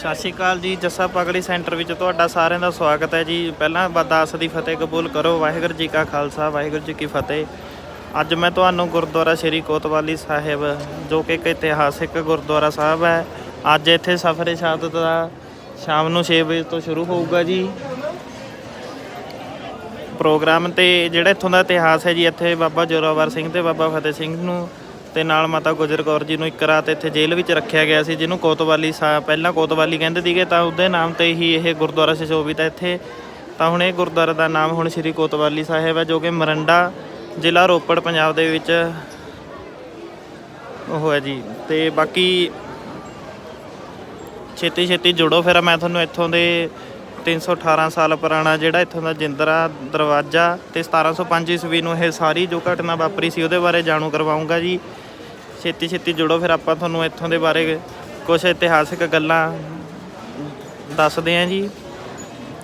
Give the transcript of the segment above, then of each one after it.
ਸਤਿ ਸ਼੍ਰੀ ਅਕਾਲ ਜੀ, ਜੱਸਾ ਪਗੜੀ ਸੈਂਟਰ ਵਿੱਚ ਤੁਹਾਡਾ ਸਾਰਿਆਂ ਦਾ ਸਵਾਗਤ ਹੈ ਜੀ। ਪਹਿਲਾਂ ਬਦਾਸ ਦੀ ਫਤਿਹ ਕਬੂਲ ਕਰੋ। ਵਾਹਿਗੁਰੂ ਜੀ ਕਾ ਖਾਲਸਾ, ਵਾਹਿਗੁਰੂ ਜੀ ਕੀ ਫਤਿਹ। ਅੱਜ ਮੈਂ ਤੁਹਾਨੂੰ ਗੁਰਦੁਆਰਾ ਸ਼੍ਰੀ ਕੋਤਵਾਲੀ ਸਾਹਿਬ, ਜੋ ਕਿ ਇੱਕ ਇਤਿਹਾਸਿਕ ਗੁਰਦੁਆਰਾ ਸਾਹਿਬ ਹੈ, ਅੱਜ ਇੱਥੇ ਸਫਰੇ ਸ਼ਹਾਦਤ ਦਾ ਸ਼ਾਮ ਨੂੰ 6 ਵਜੇ ਤੋਂ ਸ਼ੁਰੂ ਹੋਊਗਾ ਜੀ। ਪ੍ਰੋਗਰਾਮ ਤੇ ਜਿਹੜਾ ਇੱਥੋਂ ਦਾ ਇਤਿਹਾਸ ਹੈ ਜੀ, ਇੱਥੇ ਬਾਬਾ ਜੋਰਾਵਰ ਸਿੰਘ ਤੇ ਬਾਬਾ ਫਤਿਹ ਸਿੰਘ ਨੂੰ ਤੇ ਨਾਲ ਮਾਤਾ ਗੁਜਰ ਕੌਰ ਜੀ ਨੂੰ ਇੱਕ ਰਾਤ ਇੱਥੇ ਜੇਲ੍ਹ ਵਿੱਚ ਰੱਖਿਆ ਗਿਆ ਸੀ, ਜਿਹਨੂੰ ਕੋਤਵਾਲੀ ਸਾਹਿਬ ਪਹਿਲਾਂ ਕੋਤਵਾਲੀ ਕਹਿੰਦੇ ਸੀਗੇ, ਤਾਂ ਉਹਦੇ ਨਾਮ ਤੇ ਹੀ ਇਹ ਗੁਰਦੁਆਰਾ ਸੁਸ਼ੋਭਿਤ ਹੈ ਇੱਥੇ, ਤਾਂ ਹੁਣ ਇਹ ਗੁਰਦੁਆਰਾ ਦਾ ਨਾਮ ਹੁਣ ਸ੍ਰੀ ਕੋਤਵਾਲੀ ਸਾਹਿਬ ਹੈ, ਜੋ ਕਿ ਮਰੰਡਾ ਜ਼ਿਲ੍ਹਾ ਰੋਪੜ, ਪੰਜਾਬ ਦੇ ਵਿੱਚ ਉਹ ਹੈ ਜੀ। ਤੇ ਬਾਕੀ ਛੇਤੀ ਛੇਤੀ ਜੁੜੋ ਫਿਰ, ਮੈਂ ਤੁਹਾਨੂੰ ਇੱਥੋਂ ਦੇ 318 ਸਾਲ ਪੁਰਾਣਾ ਜਿਹੜਾ ਇੱਥੋਂ ਦਾ ਜਿੰਦਰਾ ਦਰਵਾਜ਼ਾ ਤੇ 1705 ਈਸਵੀ ਨੂੰ ਇਹ ਸਾਰੀ ਜੋ ਘਟਨਾ ਵਾਪਰੀ ਸੀ, ਉਹਦੇ ਬਾਰੇ ਜਾਣੂ ਕਰਵਾਉਂਗਾ ਜੀ। ਛੇਤੀ ਛੇਤੀ ਜੁੜੋ, ਫਿਰ ਆਪਾਂ ਤੁਹਾਨੂੰ ਇੱਥੋਂ ਦੇ ਬਾਰੇ ਕੁਝ ਇਤਿਹਾਸਿਕ ਗੱਲਾਂ ਦੱਸਦੇ ਹਾਂ ਜੀ।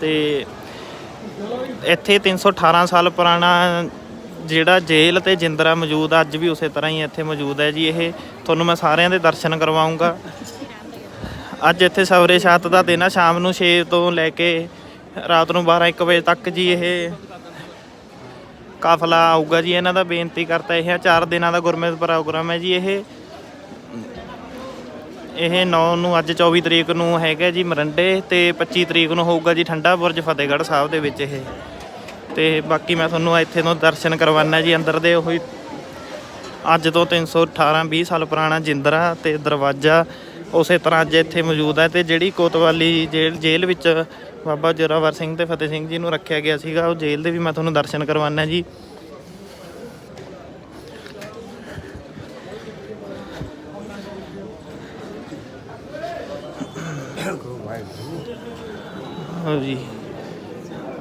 ਤੇ ਇੱਥੇ 318 ਸਾਲ ਪੁਰਾਣਾ ਜਿਹੜਾ ਜੇਲ੍ਹ ਤੇ ਜਿੰਦਰਾ ਮੌਜੂਦ ਆ, ਅੱਜ ਵੀ ਉਸੇ ਤਰ੍ਹਾਂ ਹੀ ਇੱਥੇ ਮੌਜੂਦ ਹੈ ਜੀ। ਇਹ ਤੁਹਾਨੂੰ ਮੈਂ ਸਾਰਿਆਂ ਦੇ ਦਰਸ਼ਨ ਕਰਵਾਉਂਗਾ। ਅੱਜ ਇੱਥੇ ਸਵਰੇ ਸ਼ਾਤ ਦਾ ਦਿਨ ਆ, ਸ਼ਾਮ ਨੂੰ 6 ਤੋਂ ਲੈ ਕੇ ਰਾਤ ਨੂੰ 12 1 ਵਜੇ ਤੱਕ ਜੀ ਇਹ ਕਾਫਲਾ ਆਊਗਾ ਜੀ, ਇਹਨਾਂ ਦਾ ਬੇਨਤੀ ਕਰਤਾ ਇਹ ਆ, ਚਾਰ ਦਿਨਾਂ ਦਾ ਗੁਰਮਤਿ ਪ੍ਰੋਗਰਾਮ ਹੈ ਜੀ ਇਹ। ਇਹ 9 ਨੂੰ, ਅੱਜ 24 ਤਰੀਕ ਨੂੰ ਹੈਗਾ ਜੀ ਮਰੰਡੇ ਤੇ 25 ਤਰੀਕ ਨੂੰ ਹੋਊਗਾ ਜੀ ਠੰਡਾ ਬੁਰਜ ਫਤਿਹਗੜ੍ਹ ਸਾਹਿਬ ਦੇ ਵਿੱਚ ਇਹ। ਤੇ ਬਾਕੀ ਮੈਂ ਤੁਹਾਨੂੰ ਇੱਥੇ ਤੋਂ ਦਰਸ਼ਨ ਕਰਵਾਉਣਾ ਜੀ, ਅੰਦਰ ਦੇ ਉਹੀ। ਅੱਜ ਤੋਂ 318 20 ਸਾਲ ਪੁਰਾਣਾ ਜਿੰਦਰਾ ਤੇ ਦਰਵਾਜ਼ਾ ਉਸੇ ਤਰ੍ਹਾਂ ਅੱਜ ਇੱਥੇ ਮੌਜੂਦ ਹੈ ਤੇ ਜਿਹੜੀ ਕੋਤਵਾਲੀ ਜੇਲ੍ਹ ਜੇਲ੍ਹ ਵਿੱਚ ਬਾਬਾ ਜੋਰਾਵਰ ਸਿੰਘ ਤੇ ਫਤਿਹ ਸਿੰਘ ਜੀ ਨੂੰ ਰੱਖਿਆ ਗਿਆ ਸੀਗਾ, ਉਹ ਜੇਲ੍ਹ ਦੇ ਵੀ ਮੈਂ ਤੁਹਾਨੂੰ ਦਰਸ਼ਨ ਕਰਵਾਉਣਾ ਜੀ। ਹੋ ਜੀ।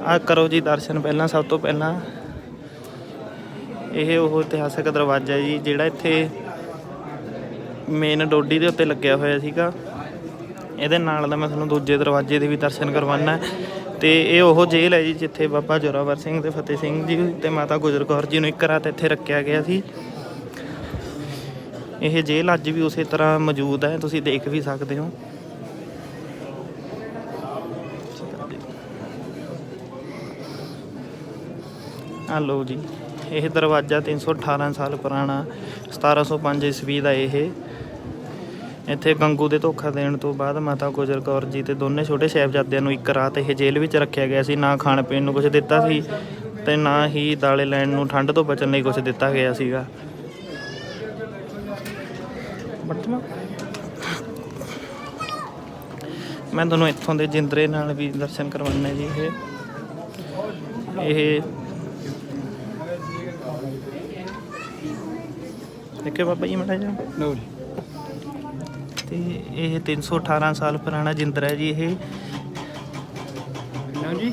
ਆ ਕਰੋ ਜੀ ਦਰਸ਼ਨ ਪਹਿਲਾਂ, ਸਭ ਤੋਂ ਪਹਿਲਾਂ। ਇਹ ਉਹ ਇਤਿਹਾਸਕ ਦਰਵਾਜ਼ਾ ਜੀ, ਜਿਹੜਾ ਇੱਥੇ ਮੇਨ ਡੋਡੀ ਦੇ ਉੱਤੇ ਲੱਗਿਆ ਹੋਇਆ ਸੀਗਾ। ਇਹਦੇ ਨਾਲ ਦਾ ਮੈਂ ਤੁਹਾਨੂੰ ਦੂਜੇ ਦਰਵਾਜ਼ੇ ਦੇ ਵੀ ਦਰਸ਼ਨ ਕਰਵਾਉਣਾ ਤੇ ਇਹ ਉਹ ਜੇਲ੍ਹ ਹੈ ਜੀ, ਜਿੱਥੇ ਬਾਬਾ ਜੋਰਾਵਰ ਸਿੰਘ ਤੇ ਫਤਿਹ ਸਿੰਘ ਜੀ ਤੇ ਮਾਤਾ ਗੁਜਰ ਕੌਰ ਜੀ ਨੂੰ ਇੱਕ ਰਾਤ ਇੱਥੇ ਰੱਖਿਆ ਗਿਆ ਸੀ। ਇਹ ਜੇਲ੍ਹ ਅੱਜ ਵੀ ਉਸੇ ਤਰ੍ਹਾਂ ਮੌਜੂਦ ਹੈ, ਤੁਸੀਂ ਦੇਖ ਵੀ ਸਕਦੇ ਹੋ। ਆ ਲਓ ਜੀ, ਇਹ ਦਰਵਾਜ਼ਾ 318 ਸਾਲ ਪੁਰਾਣਾ 1705 ਈਸਵੀ ਦਾ ਇਹ। ਇੱਥੇ ਗੰਗੂ ਦੇ ਧੋਖਾ ਦੇਣ ਤੋਂ ਬਾਅਦ ਮਾਤਾ ਗੁਜਰ ਕੌਰ ਜੀ ਤੇ ਦੋਨੇ ਛੋਟੇ ਸਾਹਿਬਜ਼ਾਦਿਆਂ ਨੂੰ ਇੱਕ ਰਾਤ ਇਹ ਜੇਲ੍ਹ ਵਿੱਚ ਰੱਖਿਆ ਗਿਆ ਸੀ। ਨਾ ਖਾਣ ਪੀਣ ਨੂੰ ਕੁਝ ਦਿੱਤਾ ਸੀ ਤੇ ਨਾ ਹੀ ਦਾਲੇ ਲੈਣ ਨੂੰ ਠੰਡ ਤੋਂ ਬਚਣ ਲਈ ਕੁਝ ਦਿੱਤਾ ਗਿਆ ਸੀਗਾ। ਮੈਂ ਤੁਹਾਨੂੰ ਇੱਥੋਂ ਦੇ ਜਿੰਦਰੇ ਨਾਲ ਵੀ ਦਰਸ਼ਨ ਕਰਵਾਉਣਾ ਜੀ ਇਹ। ਇਹ ਦੇਖੇ ਬਾਬਾ ਜੀ ਮੜਾ ਜਾ। ਲੋ ਤੇ ਇਹ 318 ਸਾਲ ਪੁਰਾਣਾ ਜਿੰਦਰਾ ਹੈ ਜੀ ਇਹ। ਨਾ ਜੀ?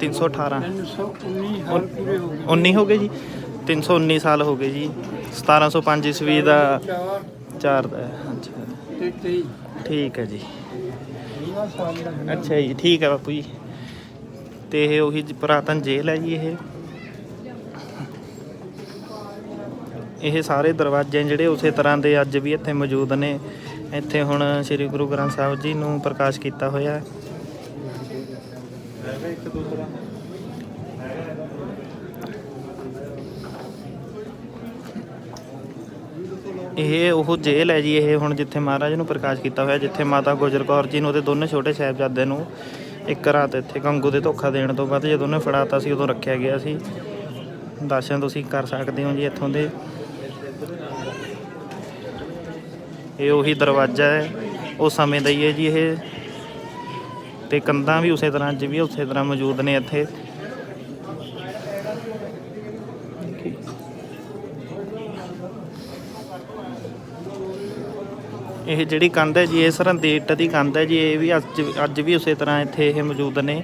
318 319 ਹਾਲ ਪੂਰੇ ਹੋ ਗਏ। 19 ਹੋ ਗਏ ਜੀ। 319 ਸਾਲ ਹੋ ਗਏ ਜੀ। 1705 ਈਸਵੀ ਦਾ 4 4 ਦਾ ਹੈ। ਅੱਛਾ। ਤੇ 23 ਠੀਕ ਹੈ ਜੀ। 20 ਸਾਲ ਦਾ ਅੱਛਾ ਜੀ ਠੀਕ ਹੈ ਬਾਪੂ ਜੀ। ਤੇ ਇਹ ਉਹੀ ਪੁਰਾਤਨ ਜੇਲ੍ਹ ਹੈ ਜੀ ਇਹ। ਇਹ ਸਾਰੇ ਦਰਵਾਜ਼ੇ ਜਿਹੜੇ ਉਸੇ ਤਰ੍ਹਾਂ ਦੇ ਅੱਜ ਵੀ ਇੱਥੇ ਮੌਜੂਦ ਨੇ। ਇੱਥੇ ਹੁਣ ਸ੍ਰੀ ਗੁਰੂ ਗ੍ਰੰਥ ਸਾਹਿਬ ਜੀ ਨੂੰ ਪ੍ਰਕਾਸ਼ ਕੀਤਾ ਹੋਇਆ ਹੈ। ਇਹ ਉਹ ਜੇਲ੍ਹ ਹੈ ਜੀ, ਇਹ ਹੁਣ ਜਿੱਥੇ ਮਹਾਰਾਜ ਨੂੰ ਪ੍ਰਕਾਸ਼ ਕੀਤਾ ਹੋਇਆ, ਜਿੱਥੇ ਮਾਤਾ ਗੁਜਰ ਕੌਰ ਜੀ ਨੂੰ ਉਹਦੇ ਦੋਨੇ ਛੋਟੇ ਸਾਹਿਬਜ਼ਾਦੇ ਨੂੰ ਇੱਕ ਰਾਤ ਇੱਥੇ ਗੰਗੂ ਦੇ ਧੋਖਾ ਦੇਣ ਤੋਂ ਬਾਅਦ ਜਦੋਂ ਉਹਨੇ ਫੜਾਤਾ ਸੀ, ਉਦੋਂ ਰੱਖਿਆ ਗਿਆ ਸੀ। ਦਰਸ਼ਨ ਤੁਸੀਂ ਕਰ ਸਕਦੇ ਹੋ ਜੀ ਇੱਥੋਂ ਦੇ। ਇਹ ਉਹੀ ਦਰਵਾਜ਼ਾ ਹੈ। ਉਹ ਸਮੇਂ ਦਾ ਹੀ ਹੈ ਜੀ ਇਹ। ਤੇ ਕੰਧਾਂ ਵੀ ਉਸੇ ਤਰ੍ਹਾਂ ਅੱਜ ਵੀ ਉਸੇ ਤਰ੍ਹਾਂ ਮੌਜੂਦ ਨੇ ਇੱਥੇ। ਇਹ ਜਿਹੜੀ ਕੰਧ ਹੈ ਜੀ, ਇਹ ਸਰਹੰਦੀ ਇੱਟ ਦੀ ਕੰਧ ਹੈ ਜੀ, ਇਹ ਵੀ ਅੱਜ ਅੱਜ ਵੀ ਉਸੇ ਤਰ੍ਹਾਂ ਇੱਥੇ ਇਹ ਮੌਜੂਦ ਨੇ।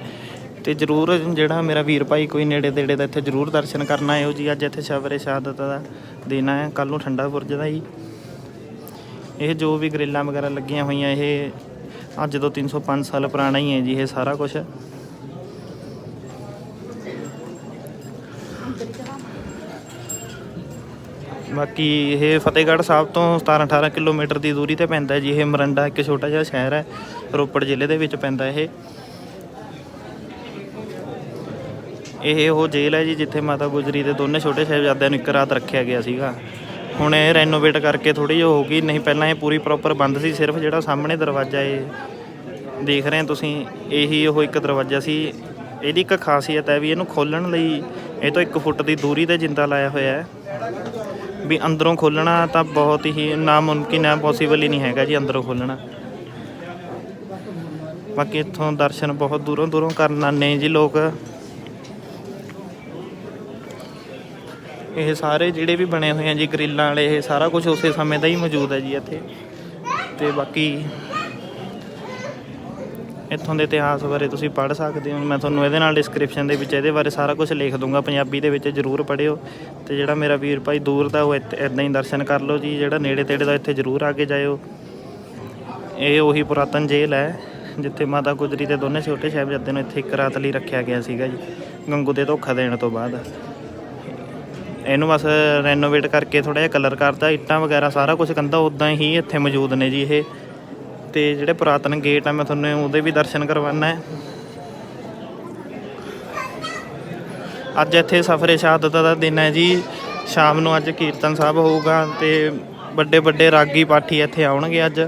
ਤੇ ਜਰੂਰ ਜਿਹੜਾ ਮੇਰਾ ਵੀਰ ਭਾਈ ਕੋਈ ਨੇੜੇ ਤੇੜੇ ਦਾ ਇੱਥੇ ਜਰੂਰ ਦਰਸ਼ਨ ਕਰਨ ਆਇਓ ਜੀ। ਅੱਜ ਇੱਥੇ ਸ਼ਬਰੇ ਸ਼ਹਾਦਤ ਦਾ ਦਿਨ ਹੈ। ਕੱਲ ਨੂੰ ਠੰਡਾ ਬੁਰਜ ਦਾ ਜੀ। ਇਹ ਜੋ ਵੀ ਗ੍ਰਿਲਾਂ ਵਗੈਰਾ ਲੱਗੀਆਂ ਹੋਈਆਂ, ਇਹ ਅੱਜ ਤੋਂ 305 ਸਾਲ ਪੁਰਾਣਾ ਹੀ ਹੈ ਜੀ, ਇਹ ਸਾਰਾ ਕੁਝ ਬਾਕੀ ਇਹ ਫਤਿਹਗੜ੍ਹ ਸਾਹਿਬ ਤੋਂ 17 18 ਕਿਲੋਮੀਟਰ ਦੀ ਦੂਰੀ ਤੇ ਪੈਂਦਾ ਜੀ, ਇਹ ਮਰੰਡਾ ਇੱਕ ਛੋਟਾ ਜਿਹਾ ਸ਼ਹਿਰ ਹੈ, ਰੋਪੜ ਜ਼ਿਲ੍ਹੇ ਦੇ ਵਿੱਚ ਪੈਂਦਾ ਇਹ। ਇਹ ਉਹ ਜੇਲ੍ਹ ਹੈ ਜੀ, ਜਿੱਥੇ ਮਾਤਾ ਗੁਜਰੀ ਦੇ ਦੋਨੇ ਛੋਟੇ ਸਾਹਿਬਜ਼ਾਦਿਆਂ ਨੂੰ ਇੱਕ ਰਾਤ ਰੱਖਿਆ ਗਿਆ ਸੀਗਾ। ਹੁਣ ਇਹ ਰੈਨੋਵੇਟ ਕਰਕੇ ਥੋੜੀ ਜਿਹੀ ਹੋ ਗਈ, ਨਹੀਂ ਪਹਿਲਾਂ ਇਹ ਪੂਰੀ ਪ੍ਰੋਪਰ ਬੰਦ ਸੀ, ਸਿਰਫ ਜਿਹੜਾ ਸਾਹਮਣੇ ਦਰਵਾਜ਼ਾ ਇਹ ਦੇਖ ਰਹੇ ਤੁਸੀਂ, ਇਹੀ ਉਹ ਇੱਕ ਦਰਵਾਜ਼ਾ ਸੀ। ਇਹਦੀ ਇੱਕ ਖਾਸੀਅਤ ਹੈ ਵੀ ਇਹਨੂੰ ਖੋਲਣ ਲਈ ਇਹ ਤੋਂ 1 ਫੁੱਟ ਦੀ ਦੂਰੀ ਤੇ ਜਿੰਦਾ ਲਾਇਆ ਹੋਇਆ ਹੈ। ਵੀ ਅੰਦਰੋਂ ਖੋਲਣਾ ਤਾਂ ਬਹੁਤ ਹੀ ਨਾਮੁਮਕਿਨ ਹੈ ਪੋਸੀਬਲ ਹੀ ਨਹੀਂ ਹੈਗਾ ਜੀ ਅੰਦਰੋਂ ਖੋਲਣਾ ਬਾਕੀ ਇੱਥੋਂ ਦਰਸ਼ਨ ਬਹੁਤ ਦੂਰੋਂ ਦੂਰੋਂ ਕਰਨ ਆਉਂਦੇ ਜੀ ਲੋਕ। ਇਹ ਸਾਰੇ ਜਿਹੜੇ ਵੀ ਬਣੇ ਹੋਏ ਆ ਜੀ, ਗ੍ਰਿਲਾਂ ਵਾਲੇ, ਇਹ ਸਾਰਾ ਕੁਝ ਉਸੇ ਸਮੇਂ ਦਾ ਹੀ ਮੌਜੂਦ ਹੈ ਜੀ ਇੱਥੇ। ਤੇ ਬਾਕੀ ਇੱਥੋਂ ਦੇ ਇਤਿਹਾਸ ਬਾਰੇ ਤੁਸੀਂ ਪੜ੍ਹ ਸਕਦੇ ਹੋ। ਮੈਂ ਤੁਹਾਨੂੰ ਇਹਦੇ ਨਾਲ ਡਿਸਕ੍ਰਿਪਸ਼ਨ ਦੇ ਵਿੱਚ, ਇਹਦੇ ਬਾਰੇ ਸਾਰਾ ਕੁਝ ਲਿਖ ਦੂੰਗਾ। ਪੰਜਾਬੀ ਦੇ ਵਿੱਚ ਜਰੂਰ ਪੜ੍ਹਿਓ। ਤੇ ਜਿਹੜਾ ਮੇਰਾ ਵੀਰ ਭਾਈ ਦੂਰ ਦਾ, ਉਹ ਇਦਾਂ ਹੀ ਦਰਸ਼ਨ ਕਰ ਲਓ ਜੀ। ਜਿਹੜਾ ਨੇੜੇ ਤੇੜੇ ਦਾ ਇੱਥੇ ਜਰੂਰ ਆ ਕੇ ਜਾਇਓ। ਇਹ ਉਹੀ ਪੁਰਾਤਨ ਜੇਲ੍ਹ ਹੈ, ਜਿੱਥੇ ਮਾਤਾ ਗੁਜਰੀ ਦੇ ਦੋਨੇ ਛੋਟੇ ਸਾਹਿਬਜ਼ਾਦੇ ਨੂੰ ਇੱਥੇ ਇੱਕ ਰਾਤ ਲਈ ਰੱਖਿਆ ਗਿਆ ਸੀਗਾ ਜੀ। ਗੰਗੂ ਦੇ ਧੋਖਾ ਦੇਣ ਤੋਂ ਬਾਅਦ। ਇਹਨੂੰ ਬਸ ਰੈਨੋਵੇਟ ਕਰਕੇ ਥੋੜਾ ਜਿਹਾ ਕਲਰ ਕਰਤਾ, ਇੱਟਾਂ ਵਗੈਰਾ ਸਾਰਾ ਕੁਝ ਕੰਧਾ ਉਦਾਂ ਹੀ ਇੱਥੇ ਮੌਜੂਦ ਨੇ ਜੀ ਇਹ। ਤੇ ਜਿਹੜੇ ਪੁਰਾਤਨ ਗੇਟ ਆ, ਮੈਂ ਤੁਹਾਨੂੰ ਉਹਦੇ ਵੀ ਦਰਸ਼ਨ ਕਰਵਾਉਣਾ ਹੈ। ਅੱਜ ਇੱਥੇ ਸਫਰੇ ਸ਼ਹਾਦਤ ਦਾ ਦਿਨ ਹੈ ਜੀ। ਸ਼ਾਮ ਨੂੰ ਅੱਜ ਕੀਰਤਨ ਸਾਹਿਬ ਹੋਊਗਾ ਤੇ ਵੱਡੇ ਵੱਡੇ ਰਾਗੀ ਪਾਠੀ ਇੱਥੇ ਆਉਣਗੇ ਅੱਜ।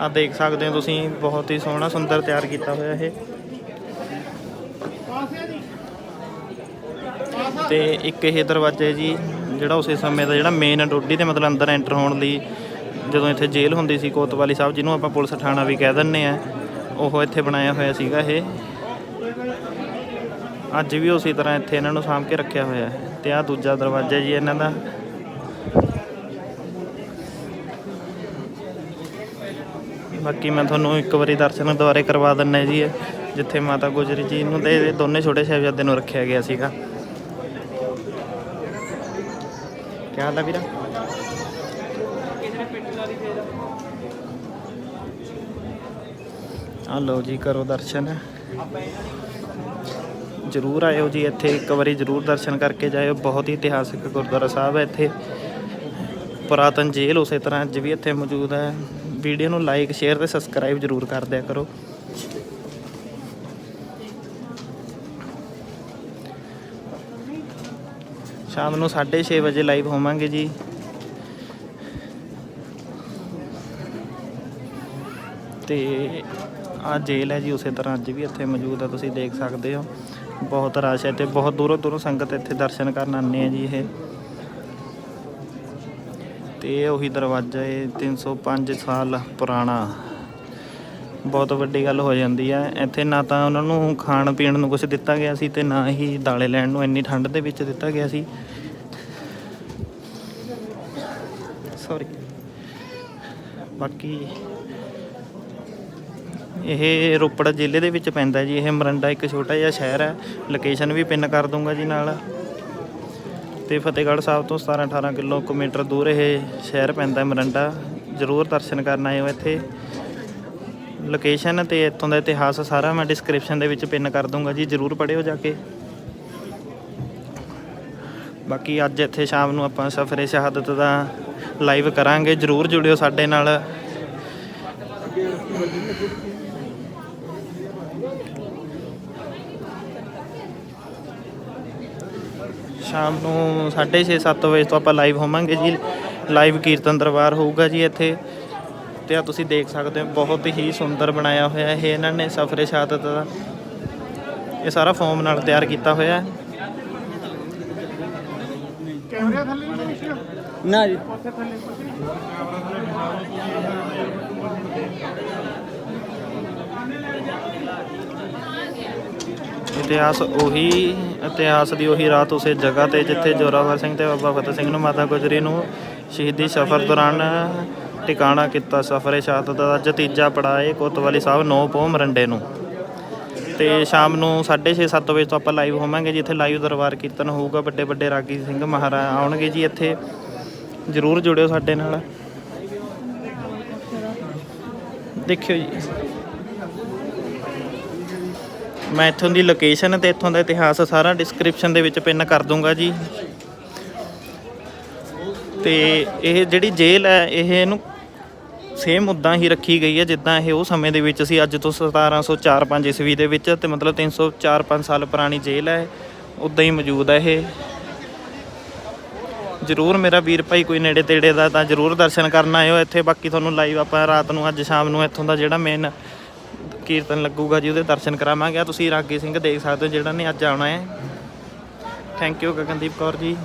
ਆ ਦੇਖ ਸਕਦੇ ਹੋ ਤੁਸੀਂ, ਬਹੁਤ ਹੀ ਸੋਹਣਾ, ਸੁੰਦਰ ਤਿਆਰ ਕੀਤਾ ਹੋਇਆ ਇਹ। ਤੇ ਇੱਕ ਇਹ ਦਰਵਾਜ਼ਾ ਹੈ ਜੀ, ਜਿਹੜਾ ਉਸੇ ਸਮੇਂ ਦਾ ਜਿਹੜਾ ਮੇਨ ਡੋਡੀ ਦੇ ਮਤਲਬ ਅੰਦਰ ਐਂਟਰ ਹੋਣ ਲਈ ਜਦੋਂ ਇੱਥੇ ਜੇਲ੍ਹ ਹੁੰਦੀ ਸੀ, ਕੋਤਵਾਲੀ ਸਾਹਿਬ ਜਿਹਨੂੰ ਆਪਾਂ ਪੁਲਿਸ ਥਾਣਾ ਵੀ ਕਹਿ ਦਿੰਨੇ ਆ ਉਹ ਇੱਥੇ ਬਣਾਇਆ ਹੋਇਆ ਸੀਗਾ ਇਹ। ਅੱਜ ਵੀ ਉਸੇ ਤਰ੍ਹਾਂ ਇੱਥੇ ਇਹਨਾਂ ਨੂੰ ਸਾਂਭ ਕੇ ਰੱਖਿਆ ਹੋਇਆ ਹੈ। ਤੇ ਆ ਦੂਜਾ ਦਰਵਾਜ਼ਾ ਜੀ ਇਹਨਾਂ ਦਾ। ਬਾਕੀ ਮੈਂ ਤੁਹਾਨੂੰ ਇੱਕ ਵਾਰੀ ਦਰਸ਼ਨ ਦੁਬਾਰੇ ਕਰਵਾ ਦਿੰਨਾ ਜੀ, ਜਿੱਥੇ ਮਾਤਾ ਗੁਜਰੀ ਜੀ ਨੂੰ ਤੇ ਦੋਨੇ ਛੋਟੇ ਸਾਹਿਬਜ਼ਾਦੇ ਨੂੰ ਰੱਖਿਆ ਗਿਆ ਸੀਗਾ। ਕੀ ਹਾਲ ਹੈ ਵੀਰਾ। ਆ ਲਓ ਜੀ, ਕਰੋ ਦਰਸ਼ਨ। ਜਰੂਰ ਆਇਓ ਜੀ ਇੱਥੇ, ਇੱਕ ਵਾਰੀ ਜਰੂਰ ਦਰਸ਼ਨ ਕਰਕੇ ਜਾਇਓ। ਬਹੁਤ ਹੀ ਇਤਿਹਾਸਿਕ ਗੁਰਦੁਆਰਾ ਸਾਹਿਬ ਹੈ ਇੱਥੇ। ਪੁਰਾਤਨ ਜੇਲ੍ਹ ਉਸੇ ਤਰ੍ਹਾਂ ਅੱਜ ਵੀ ਇੱਥੇ ਮੌਜੂਦ ਹੈ। ਵੀਡੀਓ ਨੂੰ ਲਾਈਕ ਸ਼ੇਅਰ ਤੇ ਸਬਸਕ੍ਰਾਈਬ ਜਰੂਰ ਕਰ ਦਿਆ ਕਰੋ। ਸ਼ਾਮ ਨੂੰ 6:30 ਵਜੇ ਲਾਈਵ ਹੋਵਾਂਗੇ ਜੀ। ਤੇ ਆ ਜੇਲ੍ਹ ਹੈ ਜੀ, ਉਸੇ ਤਰ੍ਹਾਂ ਅੱਜ ਵੀ ਇੱਥੇ ਮੌਜੂਦ ਹੈ ਤੁਸੀਂ ਦੇਖ ਸਕਦੇ ਹੋ। ਬਹੁਤ ਰਸ਼ ਹੈ ਤੇ ਬਹੁਤ ਦੂਰੋਂ ਦੂਰੋਂ ਸੰਗਤ ਇੱਥੇ ਦਰਸ਼ਨ ਕਰਨ ਆਉਂਦੇ ਆ ਜੀ ਇਹ। ਤੇ ਇਹ ਉਹੀ ਦਰਵਾਜ਼ਾ ਹੈ 305 ਸਾਲ ਪੁਰਾਣਾ। ਬਹੁਤ ਵੱਡੀ ਗੱਲ ਹੋ ਜਾਂਦੀ ਹੈ ਇੱਥੇ ਨਾ ਤਾਂ ਉਹਨਾਂ ਨੂੰ ਖਾਣ ਪੀਣ ਨੂੰ ਕੁਝ ਦਿੱਤਾ ਗਿਆ ਸੀ ਤੇ ਨਾ ਹੀ ਦਾਲੇ ਲੈਣ ਨੂੰ ਇੰਨੀ ਠੰਡ ਦੇ ਵਿੱਚ ਦਿੱਤਾ ਗਿਆ ਸੀ। ਸੌਰੀ ਬਾਕੀ ਇਹ ਰੋਪੜ ਜ਼ਿਲ੍ਹੇ ਦੇ ਵਿੱਚ ਪੈਂਦਾ ਜੀ। ਇਹ ਮਰੰਡਾ ਇੱਕ ਛੋਟਾ ਜਿਹਾ ਸ਼ਹਿਰ ਹੈ ਲੋਕੇਸ਼ਨ ਵੀ ਪਿੰਨ ਕਰ ਦੂੰਗਾ ਜੀ ਨਾਲ। ਤੇ ਫਤਿਹਗੜ੍ਹ ਸਾਹਿਬ ਤੋਂ 17 18 ਕਿਲੋਮੀਟਰ ਦੂਰ ਇਹ ਸ਼ਹਿਰ ਪੈਂਦਾ ਮਰੰਡਾ। ਜ਼ਰੂਰ ਦਰਸ਼ਨ ਕਰਨ ਆਇਓ ਇੱਥੇ। ਲੋਕੇਸ਼ਨ ਤੇ ਇੱਥੋਂ ਦਾ ਇਤਿਹਾਸ ਸਾਰਾ ਮੈਂ ਡਿਸਕ੍ਰਿਪਸ਼ਨ ਦੇ ਵਿੱਚ ਪਿੰਨ ਕਰ ਦੂੰਗਾ ਜੀ, ਜ਼ਰੂਰ ਪੜਿਓ ਜਾ ਕੇ। ਬਾਕੀ ਅੱਜ ਇੱਥੇ ਸ਼ਾਮ ਨੂੰ ਆਪਾਂ ਸਫਰੇ ਸ਼ਹਾਦਤ ਦਾ ਲਾਈਵ ਕਰਾਂਗੇ, ਜ਼ਰੂਰ ਜੁੜਿਓ ਸਾਡੇ ਨਾਲ। ਸ਼ਾਮ ਨੂੰ 6:30 7 ਵਜੇ ਤੋਂ ਆਪਾਂ ਲਾਈਵ ਹੋਵਾਂਗੇ ਜੀ। ਲਾਈਵ ਕੀਰਤਨ ਦਰਬਾਰ ਹੋਊਗਾ ਜੀ ਇੱਥੇ। ਤੇ ਆ ਤੁਸੀਂ ਦੇਖ ਸਕਦੇ ਹੋ ਬਹੁਤ ਹੀ ਸੁੰਦਰ ਬਣਾਇਆ ਹੋਇਆ ਇਹ ਇਹਨਾਂ ਨੇ ਸਫਰੇ ਸ਼ਹਾਦਤ ਦਾ। ਇਹ ਸਾਰਾ ਫੋਮ ਨਾਲ ਤਿਆਰ ਕੀਤਾ ਹੋਇਆ। ਹੈ ਨਾ ਜੀ। ਇਤਿਹਾਸ ਉਹੀ ਇਤਿਹਾਸ ਦੀ ਉਹੀ ਰਾਤ ਉਸੇ ਜਗ੍ਹਾ ਤੇ ਜਿੱਥੇ ਜੋਰਾਵਰ ਸਿੰਘ ਤੇ ਬਾਬਾ ਫਤਿਹ ਸਿੰਘ ਨੂੰ ਮਾਤਾ ਗੁਜਰੀ ਨੂੰ ਸ਼ਹੀਦੀ ਸਫ਼ਰ ਦੌਰਾਨ ਟਿਕਾਣਾ ਕੀਤਾ ਸਫ਼ਰੇ ਸ਼ਹਾਦਤ ਦਾ, ਅੱਜ ਤੀਜਾ ਪੜਾਅ ਕੋਤਵਾਲੀ ਸਾਹਿਬ ਨੌ ਪੋ ਮਰੰਡੇ ਨੂੰ। ਤੇ ਸ਼ਾਮ ਨੂੰ 6:30 7 ਵਜੇ ਤੋਂ ਆਪਾਂ ਲਾਈਵ ਹੋਵਾਂਗੇ ਜੀ, ਇੱਥੇ ਲਾਈਵ ਦਰਬਾਰ ਕੀਰਤਨ ਹੋਊਗਾ, ਵੱਡੇ ਵੱਡੇ ਰਾਗੀ ਸਿੰਘ ਮਹਾਰਾਜ ਆਉਣਗੇ ਜੀ ਇੱਥੇ। ਜਰੂਰ ਜੁੜਿਓ ਸਾਡੇ ਨਾਲ। ਦੇਖਿਓ ਜੀ। ਮੈਂ ਇੱਥੋਂ ਦੀ ਲੋਕੇਸ਼ਨ ਤੇ ਇੱਥੋਂ ਦਾ ਇਤਿਹਾਸ ਸਾਰਾ ਡਿਸਕ੍ਰਿਪਸ਼ਨ ਦੇ ਵਿੱਚ ਪਿੰਨ ਕਰ ਦੂੰਗਾ ਜੀ। ਤੇ ਇਹ ਜਿਹੜੀ ਜੇਲ੍ਹ ਹੈ, ਇਹ ਇਹਨੂੰ ਸੇਮ ਉਦਾਂ ਹੀ ਰੱਖੀ ਗਈ ਹੈ, ਜਿੱਦਾਂ ਇਹ ਉਹ ਸਮੇਂ ਦੇ ਵਿੱਚ ਸੀ, ਅੱਜ ਤੋਂ 1704-5 ਈਸਵੀ ਦੇ ਵਿੱਚ, ਤੇ ਮਤਲਬ 304-5 ਸਾਲ ਪੁਰਾਣੀ ਜੇਲ੍ਹ ਹੈ, ਉਦਾਂ ਹੀ ਮੌਜੂਦ ਹੈ ਇਹ। ਜਰੂਰ ਮੇਰਾ ਵੀਰ ਭਾਈ ਕੋਈ ਨੇੜੇ ਤੇੜੇ ਦਾ ਤਾਂ ਜਰੂਰ ਦਰਸ਼ਨ ਕਰਨ ਆਇਓ ਇੱਥੇ, ਬਾਕੀ ਤੁਹਾਨੂੰ ਲਾਈਵ ਆਪਾਂ ਰਾਤ ਨੂੰ, ਅੱਜ ਸ਼ਾਮ ਨੂੰ ਇੱਥੋਂ ਦਾ ਜਿਹੜਾ ਮੇਨ ਕੀਰਤਨ ਲੱਗੂਗਾ ਜੀ, ਉਹਦੇ ਦਰਸ਼ਨ ਕਰਾਵਾਂਗੇ। ਤੁਸੀਂ ਰਾਗੀ ਸਿੰਘ ਦੇਖ ਸਕਦੇ ਹੋ, ਜਿਹੜਾ ਨੇ ਅੱਜ ਆਉਣਾ ਹੈ। Thank you Gagandeep Kaur ji.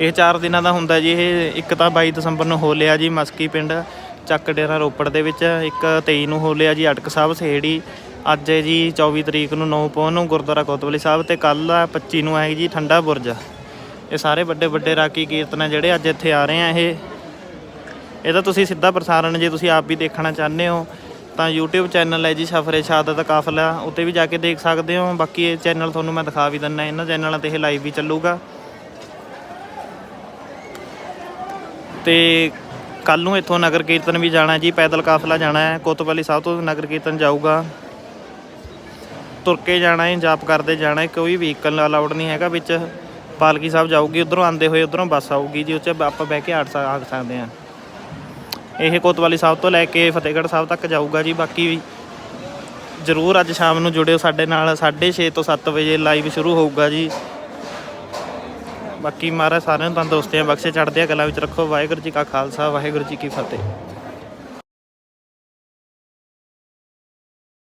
ਇਹ 4 ਦਿਨਾਂ ਦਾ ਹੁੰਦਾ ਜੀ, ਇਹ ਇੱਕ ਤਾਂ 22 ਦਸੰਬਰ ਨੂੰ ਹੋ ਲਿਆ ਜੀ ਮਸਕੀ ਪਿੰਡ, ਚੱਕ ਡੇਰਾ ਰੋਪੜ ਦੇ ਵਿੱਚ, ਇੱਕ 23 ਨੂੰ ਹੋ ਲਿਆ ਜੀ ਅਟਕ ਸਾਹਿਬ ਸਹੇੜੀ। ਅੱਜ ਹੈ ਜੀ 24 ਤਰੀਕ ਨੂੰ 9 ਪੌਣ ਨੂੰ ਗੁਰਦੁਆਰਾ ਕੋਤਵਾਲੀ ਸਾਹਿਬ ਤੇ ਕੱਲ 25 ਨੂੰ ਹੈ ਜੀ ਠੰਡਾ ਬੁਰਜ। ਇਹ ਸਾਰੇ ਵੱਡੇ ਵੱਡੇ ਰਾਗੀ ਕੀਰਤਨ ਆ ਜਿਹੜੇ ਅੱਜ ਇੱਥੇ ਆ ਰਹੇ ਆ ਇਹ। ਇਹਦਾ ਤੁਸੀਂ ਸਿੱਧਾ ਪ੍ਰਸਾਰਣ ਜੇ ਤੁਸੀਂ ਆਪ ਵੀ ਦੇਖਣਾ ਚਾਹੁੰਦੇ ਹੋ, ਤਾਂ YouTube ਚੈਨਲ ਹੈ ਜੀ ਸਫਰੇ ਸ਼ਹਾਦਤ ਕਾਫਲਾ, ਉੱਤੇ ਵੀ ਜਾ ਕੇ ਦੇਖ ਸਕਦੇ ਹੋ। ਬਾਕੀ ਇਹ ਚੈਨਲ ਤੁਹਾਨੂੰ ਮੈਂ ਦਿਖਾ ਵੀ ਦਿੰਦਾ, ਇਹਨਾਂ ਚੈਨਲਾਂ ਤੇ ਇਹ ਲਾਈਵ ਵੀ ਚੱਲੂਗਾ। ਤੇ ਕੱਲ ਨੂੰ ਇੱਥੋਂ ਨਗਰ ਕੀਰਤਨ ਵੀ ਜਾਣਾ ਜੀ, ਪੈਦਲ ਕਾਫਲਾ ਜਾਣਾ ਹੈ, ਕੋਤਵਾਲੀ ਸਾਹਿਬ ਤੋਂ ਨਗਰ ਕੀਰਤਨ ਜਾਊਗਾ। ਤੁਰ ਕੇ ਜਾਣਾ ਹੈ ਜਾਪ ਕਰਦੇ ਜਾਣਾ ਹੈ, ਕੋਈ ਵਹੀਕਲ ਅਲਾਉਡ ਨਹੀਂ ਹੈਗਾ ਵਿੱਚ। ਪਾਲਕੀ ਸਾਹਿਬ ਜਾਊਗੀ, ਉਧਰੋਂ ਆਉਂਦੇ ਹੋਏ ਉਧਰੋਂ ਬੱਸ ਆਊਗੀ ਜੀ ਉਹ 'ਚ ਆਪਾਂ ਬਹਿ ਕੇ ਆੜ ਸਕ- ਆ ਸਕਦੇ ਹਾਂ। ਇਹ ਕੋਤਵਾਲੀ ਸਾਹਿਬ ਤੋਂ ਲੈ ਕੇ ਫਤਿਹਗੜ੍ਹ ਸਾਹਿਬ ਤੱਕ ਜਾਊਗਾ ਜੀ, ਬਾਕੀ ਜਰੂਰ ਅੱਜ ਸ਼ਾਮ ਨੂੰ ਜੁੜਿਓ ਸਾਡੇ ਨਾਲ 6:30 ਤੋਂ 7 ਵਜੇ ਲਾਈਵ ਸ਼ੁਰੂ ਹੋਊਗਾ ਜੀ। ਬਾਕੀ ਮਹਾਰਾਜ ਸਾਰਿਆਂ ਨੂੰ ਤੰਦਰੁਸਤੀਆਂ ਬਖਸ਼ੇ, ਚੜ੍ਹਦੇ ਕਲਾ ਵਿੱਚ ਰੱਖੋ। ਵਾਹਿਗੁਰੂ ਜੀ ਕਾ ਖਾਲਸਾ, ਵਾਹਿਗੁਰੂ ਜੀ ਕੀ ਫਤਿਹ।